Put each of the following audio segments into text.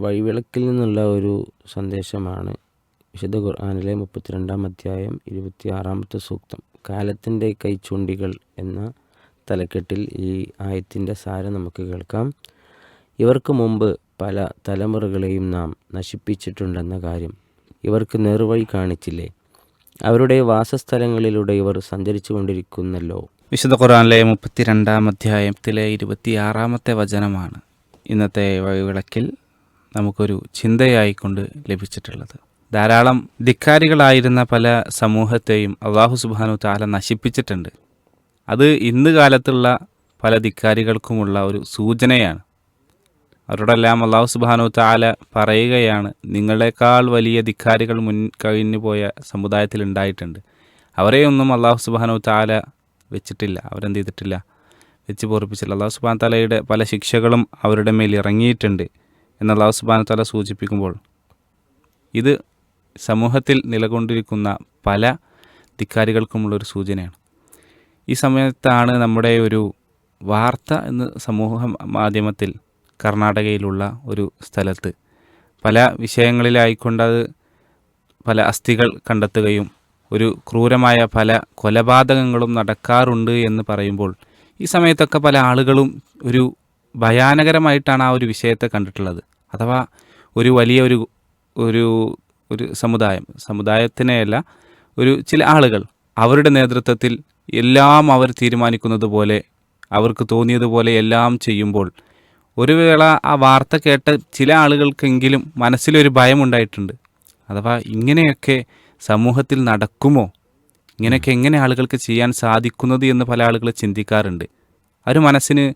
വഴിവിളക്കിൽ നിന്നുള്ള ഒരു സന്ദേശമാണ് വിശുദ്ധ ഖുർആാനിലെ മുപ്പത്തിരണ്ടാം അധ്യായം ഇരുപത്തി ആറാമത്തെ സൂക്തം. കാലത്തിന്റെ കൈച്ചൂണ്ടികൾ എന്ന തലക്കെട്ടിൽ ഈ ആയത്തിന്റെ സാരം നമുക്ക് കേൾക്കാം. ഇവർക്ക് മുമ്പ് പല തലമുറകളെയും നാം നശിപ്പിച്ചിട്ടുണ്ടെന്ന കാര്യം ഇവർക്ക് നേർവഴി കാണിച്ചില്ലേ? അവരുടെ വാസസ്ഥലങ്ങളിലൂടെ ഇവർ സഞ്ചരിച്ചു കൊണ്ടിരിക്കുന്നല്ലോ. വിശുദ്ധ ഖുർആനിലെ മുപ്പത്തിരണ്ടാം അധ്യായത്തിലെ ഇരുപത്തിയാറാമത്തെ വചനമാണ് ഇന്നത്തെ വഴിവിളക്കിൽ നമുക്കൊരു ചിന്തയായിക്കൊണ്ട് ലഭിച്ചിട്ടുള്ളത്. ധാരാളം ധിക്കാരികളായിരുന്ന പല സമൂഹത്തെയും അള്ളാഹു സുബാനു താല നശിപ്പിച്ചിട്ടുണ്ട്. അത് ഇന്ന് കാലത്തുള്ള പല ധിക്കാരികൾക്കുമുള്ള ഒരു സൂചനയാണ്. അവരോടെല്ലാം അള്ളാഹു സുബാനു താല പറയുകയാണ് നിങ്ങളെക്കാൾ വലിയ ധിക്കാരികൾ മുൻ കഴിഞ്ഞു പോയ സമുദായത്തിൽ ഉണ്ടായിട്ടുണ്ട്. അവരെയൊന്നും അള്ളാഹു സുബാനു താല വെച്ചിട്ടില്ല അവരെന്ത് ചെയ്തിട്ടില്ല? വെച്ച് പൊറിപ്പിച്ചില്ല അള്ളാഹു സുബാൻ താലയുടെ പല ശിക്ഷകളും അവരുടെ മേൽ ഇറങ്ങിയിട്ടുണ്ട്. എന്ന് അള്ളാഹു സുബാന തല സൂചിപ്പിക്കുമ്പോൾ ഇത് സമൂഹത്തിൽ നിലകൊണ്ടിരിക്കുന്ന പല ധിക്കാരികൾക്കുമുള്ളൊരു സൂചനയാണ്. ഈ സമയത്താണ് നമ്മുടെ ഒരു വാർത്ത എന്ന് സമൂഹ മാധ്യമത്തിൽ കർണാടകയിലുള്ള ഒരു സ്ഥലത്ത് പല വിഷയങ്ങളിലായിക്കൊണ്ട് അത് പല അസ്ഥികൾ കണ്ടെത്തുകയും ഒരു ക്രൂരമായ പല കൊലപാതകങ്ങളും നടക്കാറുണ്ട് എന്ന് പറയുമ്പോൾ ഈ സമയത്തൊക്കെ പല ആളുകളും ഒരു ഭയാനകരമായിട്ടാണ് ആ ഒരു വിഷയത്തെ കണ്ടിട്ടുള്ളത്. അഥവാ ഒരു വലിയ ഒരു ഒരു ഒരു സമുദായം സമുദായത്തിനെയല്ല ഒരു ചില ആളുകൾ അവരുടെ നേതൃത്വത്തിൽ എല്ലാം അവർ തീരുമാനിക്കുന്നത് പോലെ അവർക്ക് തോന്നിയതുപോലെ എല്ലാം ചെയ്യുമ്പോൾ ഒരു വേള ആ വാർത്ത കേട്ട ചില ആളുകൾക്കെങ്കിലും മനസ്സിലൊരു ഭയമുണ്ടായിട്ടുണ്ട്. അഥവാ ഇങ്ങനെയൊക്കെ സമൂഹത്തിൽ നടക്കുമോ? ഇങ്ങനെയൊക്കെ എങ്ങനെ ആളുകൾക്ക് ചെയ്യാൻ സാധിക്കുന്നത് എന്ന് പല ആളുകൾ ചിന്തിക്കാറുണ്ട്. അവർ മനസ്സിന് ഏഹ്,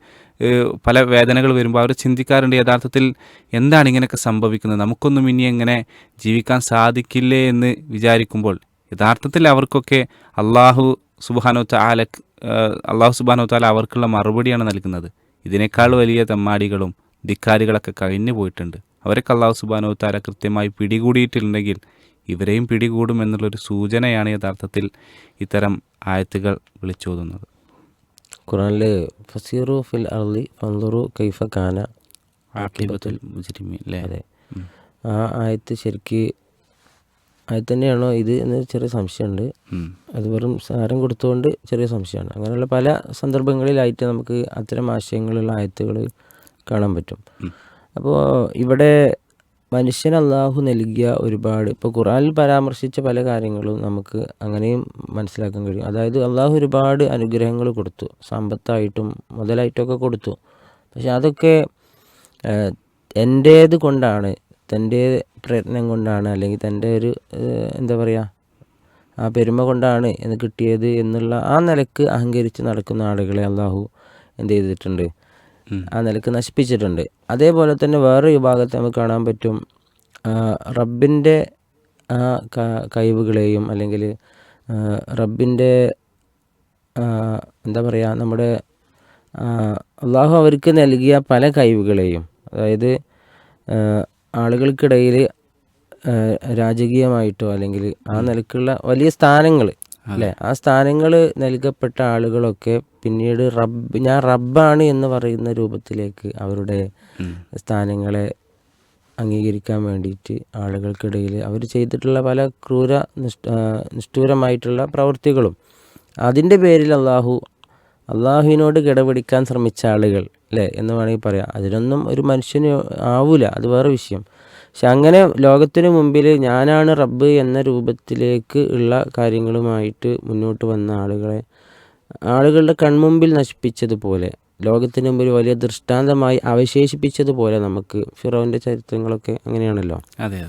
പല വേദനകൾ വരുമ്പോൾ അവർ ചിന്തിക്കാറുണ്ട് യഥാർത്ഥത്തിൽ എന്താണ് ഇങ്ങനെയൊക്കെ സംഭവിക്കുന്നത്? നമുക്കൊന്നും ഇനി എങ്ങനെ ജീവിക്കാൻ സാധിക്കില്ലേ എന്ന് വിചാരിക്കുമ്പോൾ യഥാർത്ഥത്തിൽ അവർക്കൊക്കെ അള്ളാഹു സുബാനോ താല അള്ളാഹു സുബാനോ താല അവർക്കുള്ള മറുപടിയാണ് നൽകുന്നത്. ഇതിനേക്കാൾ വലിയ തെമ്മാടികളും ധിക്കാരികളൊക്കെ കഴിഞ്ഞു പോയിട്ടുണ്ട്. അവരൊക്കെ അള്ളാഹു സുബാനോ താല കൃത്യമായി പിടികൂടിയിട്ടുണ്ടെങ്കിൽ ഇവരെയും പിടികൂടും എന്നുള്ളൊരു സൂചനയാണ് യഥാർത്ഥത്തിൽ ഇത്തരം ആയത്തുകൾ വിളിച്ചോതുന്നത്. ഖുറാനിൽ ഫസീറു ഫിൽ അർലി ഫന്ദുറു കൈഫ ഖാന ആഖിബത്തുൽ മുജ്രിമീൻ അല്ലേ? അതെ. ആ ആയത്ത് ശരിക്ക് ആയത്ത് തന്നെയാണോ ഇത് എന്ന് ചെറിയ സംശയമുണ്ട്. അത് വെറും സാരം കൊടുത്തുകൊണ്ട് ചെറിയ സംശയമാണ്. അങ്ങനെയുള്ള പല സന്ദർഭങ്ങളിലായിട്ട് നമുക്ക് അത്തരം ആശയങ്ങളുള്ള ആയത്തുകൾ കാണാൻ പറ്റും. അപ്പോൾ ഇവിടെ മനുഷ്യൻ അള്ളാഹു നൽകിയ ഒരുപാട്. ഇപ്പോൾ ഖുറാനിൽ പരാമർശിച്ച പല കാര്യങ്ങളും നമുക്ക് അങ്ങനെയും മനസ്സിലാക്കാൻ കഴിയും. അതായത് അള്ളാഹു ഒരുപാട് അനുഗ്രഹങ്ങൾ കൊടുത്തു. സമ്പത്തായിട്ടും മുതലായിട്ടൊക്കെ കൊടുത്തു. പക്ഷെ അതൊക്കെ എന്റേത് കൊണ്ടാണ് തന്റെ പ്രയത്നം കൊണ്ടാണ് അല്ലെങ്കിൽ തന്റെ ഒരു എന്താ പറയുക ആ പെരുമ കൊണ്ടാണ് എന്ന് കിട്ടിയത് എന്നുള്ള ആ നിലയ്ക്ക് അഹങ്കരിച്ച് നടക്കുന്ന ആളുകളെ അള്ളാഹു എന്ത് ചെയ്തിട്ടുണ്ട്? ആ നിലയ്ക്ക് നശിപ്പിച്ചിട്ടുണ്ട്. അതേപോലെ തന്നെ വേറെ വിഭാഗത്തെ നമുക്ക് കാണാൻ പറ്റും. റബ്ബിന്റെ കഴിവുകളെയും അല്ലെങ്കിൽ റബ്ബിന്റെ എന്താ പറയുക നമ്മുടെ അള്ളാഹു അവർക്ക് നൽകിയ പല കഴിവുകളെയും അതായത് ആളുകൾക്കിടയിൽ രാജകീയമായിട്ടോ അല്ലെങ്കിൽ ആ നിലക്കുള്ള വലിയ സ്ഥാനങ്ങൾ അല്ലേ? ആ സ്ഥാനങ്ങൾ നൽകപ്പെട്ട ആളുകളൊക്കെ പിന്നീട് റബ്ബ് ഞാൻ റബ്ബാണ് എന്ന് പറയുന്ന രൂപത്തിലേക്ക് അവരുടെ സ്ഥാനങ്ങളെ അംഗീകരിക്കാൻ വേണ്ടിയിട്ട് ആളുകൾക്കിടയിൽ അവർ ചെയ്തിട്ടുള്ള പല ക്രൂര നിഷ്ഠ നിഷ്ഠൂരമായിട്ടുള്ള പ്രവൃത്തികളും. അതിന്റെ പേരിൽ അള്ളാഹു അള്ളാഹുവിനോട് കിടപിടിക്കാൻ ശ്രമിച്ച ആളുകൾ അല്ലേ? എന്ന് വേണമെങ്കിൽ പറയാം. അതിനൊന്നും ഒരു മനുഷ്യന് ആവൂല. അത് വേറെ വിഷയം. പക്ഷെ അങ്ങനെ ലോകത്തിന് മുമ്പിൽ ഞാനാണ് റബ്ബ് എന്ന രൂപത്തിലേക്ക് ഉള്ള കാര്യങ്ങളുമായിട്ട് മുന്നോട്ട് വന്ന ആളുകളെ ആളുകളുടെ കൺമുമ്പിൽ നശിപ്പിച്ചതുപോലെ ലോകത്തിന് മുമ്പിൽ വലിയ ദൃഷ്ടാന്തമായി അവശേഷിപ്പിച്ചതുപോലെ നമുക്ക് ഫിറോവിന്റെ ചരിത്രങ്ങളൊക്കെ അങ്ങനെയാണല്ലോ. അതെ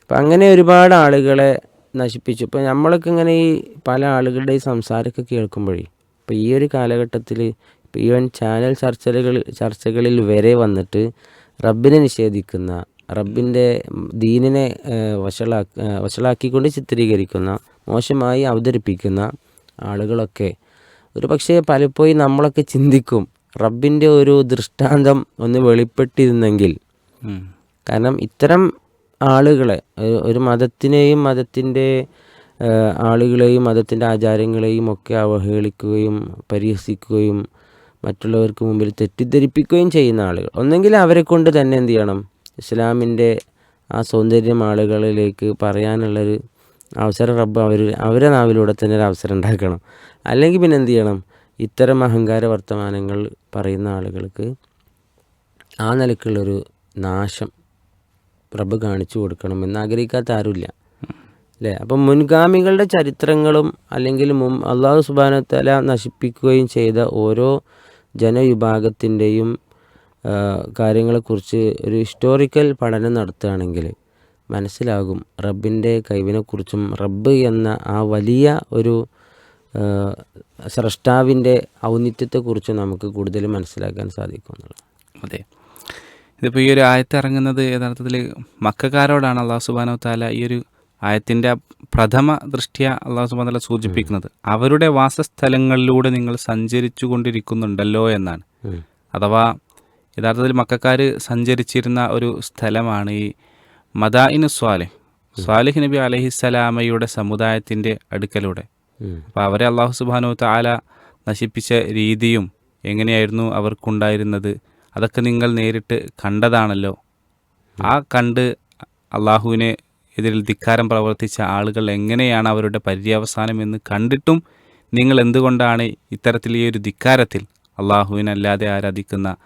അപ്പം അങ്ങനെ ഒരുപാട് ആളുകളെ നശിപ്പിച്ചു. ഇപ്പം നമ്മളൊക്കെ ഇങ്ങനെ ഈ പല ആളുകളുടെ ഈ സംസാരമൊക്കെ കേൾക്കുമ്പോഴേ ഇപ്പം ഈ ഒരു കാലഘട്ടത്തിൽ ഇപ്പം ഈവൻ ചാനൽ ചർച്ചകൾ ചർച്ചകളിൽ വരെ വന്നിട്ട് റബ്ബിനെ നിഷേധിക്കുന്ന റബ്ബിന്റെ ദീനിനെ ഏഹ്, വഷളാ വഷളാക്കിക്കൊണ്ട് ചിത്രീകരിക്കുന്ന മോശമായി അവതരിപ്പിക്കുന്ന ആളുകളൊക്കെ. ഒരു പക്ഷേ പലപ്പോഴും നമ്മളൊക്കെ ചിന്തിക്കും റബ്ബിന്റെ ഒരു ദൃഷ്ടാന്തം ഒന്ന് വെളിപ്പെട്ടിരുന്നെങ്കിൽ. കാരണം ഇത്തരം ആളുകളെ ഒരു- മതത്തിനെയും മതത്തിന്റെ ആളുകളെയും മതത്തിന്റെ ആചാരങ്ങളെയും ഒക്കെ അവഹേളിക്കുകയും പരിഹസിക്കുകയും മറ്റുള്ളവർക്ക് മുമ്പിൽ തെറ്റിദ്ധരിപ്പിക്കുകയും ചെയ്യുന്ന ആളുകൾ. ഒന്നെങ്കിൽ അവരെ കൊണ്ട് തന്നെ എന്ത് ചെയ്യണം? ഇസ്ലാമിന്റെ ആ സൗന്ദര്യം ആളുകളിലേക്ക് പറയാനുള്ളൊരു അവസരം റബ്ബ് അവർ അവരെ നാവിലൂടെ തന്നെ ഒരു അവസരം ഉണ്ടാക്കണം. അല്ലെങ്കിൽ പിന്നെ എന്ത് ചെയ്യണം? ഇത്തരം അഹങ്കാര വർത്തമാനങ്ങൾ പറയുന്ന ആളുകൾക്ക് ആ നിലക്കുള്ളൊരു നാശം റബ്ബ് കാണിച്ചു കൊടുക്കണം ആഗ്രഹിക്കാത്ത ആരുമില്ല. അല്ലേ? അപ്പം മുൻഗാമികളുടെ ചരിത്രങ്ങളും അല്ലെങ്കിൽ മുൻ അള്ളാഹു സുബാനത്തല നശിപ്പിക്കുകയും ചെയ്ത ഓരോ ജനവിഭാഗത്തിന്റെയും കാര്യങ്ങളെക്കുറിച്ച് ഒരു ഹിസ്റ്റോറിക്കൽ പഠനം നടത്തുകയാണെങ്കിൽ മനസ്സിലാകും റബ്ബിന്റെ കഴിവിനെക്കുറിച്ചും റബ്ബ് എന്ന ആ വലിയ ഒരു സ്രഷ്ടാവിന്റെ ഔന്നിത്യത്തെക്കുറിച്ചും നമുക്ക് കൂടുതൽ മനസ്സിലാക്കാൻ സാധിക്കും എന്നുള്ളത്. അതെ. ഇതിപ്പോൾ ഈ ഒരു ആയത്ത് ഇറങ്ങുന്നത് യഥാർത്ഥത്തിൽ മക്കാരോടാണ് അള്ളാഹു സുബാനോ താല ഈ ഒരു ആയത്തിന്റെ പ്രഥമ ദൃഷ്ടിയ അള്ളാഹു സുബാൻ താല സൂചിപ്പിക്കുന്നത്. അവരുടെ വാസസ്ഥലങ്ങളിലൂടെ നിങ്ങൾ സഞ്ചരിച്ചു കൊണ്ടിരിക്കുന്നുണ്ടല്ലോ എന്നാണ് അഥവാ യഥാർത്ഥത്തിൽ മക്കാർ സഞ്ചരിച്ചിരുന്ന ഒരു സ്ഥലമാണ് ഈ മദായിന് സ്വാലിഹ്. സ്വാലിഹ് നബി അലഹിസ്സലാമയുടെ സമുദായത്തിന്റെ അടുക്കലൂടെ. അപ്പോൾ അവരെ അള്ളാഹു സുബാനു താല നശിപ്പിച്ച രീതിയും എങ്ങനെയായിരുന്നു അവർക്കുണ്ടായിരുന്നത്? അതൊക്കെ നിങ്ങൾ നേരിട്ട് കണ്ടതാണല്ലോ. ആ കണ്ട് അള്ളാഹുവിനെ എതിരിൽ ധിക്കാരം പ്രവർത്തിച്ച ആളുകൾ എങ്ങനെയാണ് അവരുടെ പര്യവസാനം എന്ന് കണ്ടിട്ടും നിങ്ങൾ എന്തുകൊണ്ടാണ് ഇത്തരത്തിൽ ഈ ഒരു ധിക്കാരത്തിൽ അള്ളാഹുവിനല്ലാതെ ആരാധിക്കുന്ന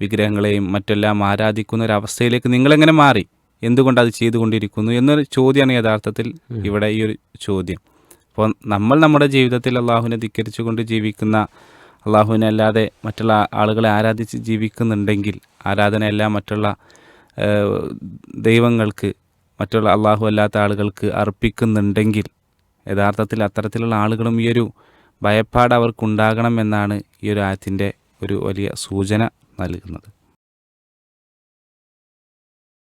വിഗ്രഹങ്ങളെയും മറ്റെല്ലാം ആരാധിക്കുന്ന ഒരു അവസ്ഥയിലേക്ക് നിങ്ങളെങ്ങനെ മാറി? എന്തുകൊണ്ട് അത് ചെയ്തുകൊണ്ടിരിക്കുന്നു എന്നൊരു ചോദ്യമാണ് യഥാർത്ഥത്തിൽ ഇവിടെ ഈ ഒരു ചോദ്യം. അപ്പോൾ നമ്മൾ നമ്മുടെ ജീവിതത്തിൽ അള്ളാഹുവിനെ ധിക്കരിച്ചുകൊണ്ട് ജീവിക്കുന്ന അള്ളാഹുവിനെ അല്ലാതെ മറ്റുള്ള ആളുകളെ ആരാധിച്ച് ജീവിക്കുന്നുണ്ടെങ്കിൽ ആരാധനയെല്ലാം മറ്റുള്ള ദൈവങ്ങൾക്ക് മറ്റുള്ള അള്ളാഹു അല്ലാത്ത ആളുകൾക്ക് അർപ്പിക്കുന്നുണ്ടെങ്കിൽ യഥാർത്ഥത്തിൽ അത്തരത്തിലുള്ള ആളുകളും ഈ ഒരു ഭയപ്പാട് അവർക്കുണ്ടാകണം എന്നാണ് ഈ ഒരു ആയത്തിന്റെ ഒരു വലിയ സൂചന നൽകുന്നത്.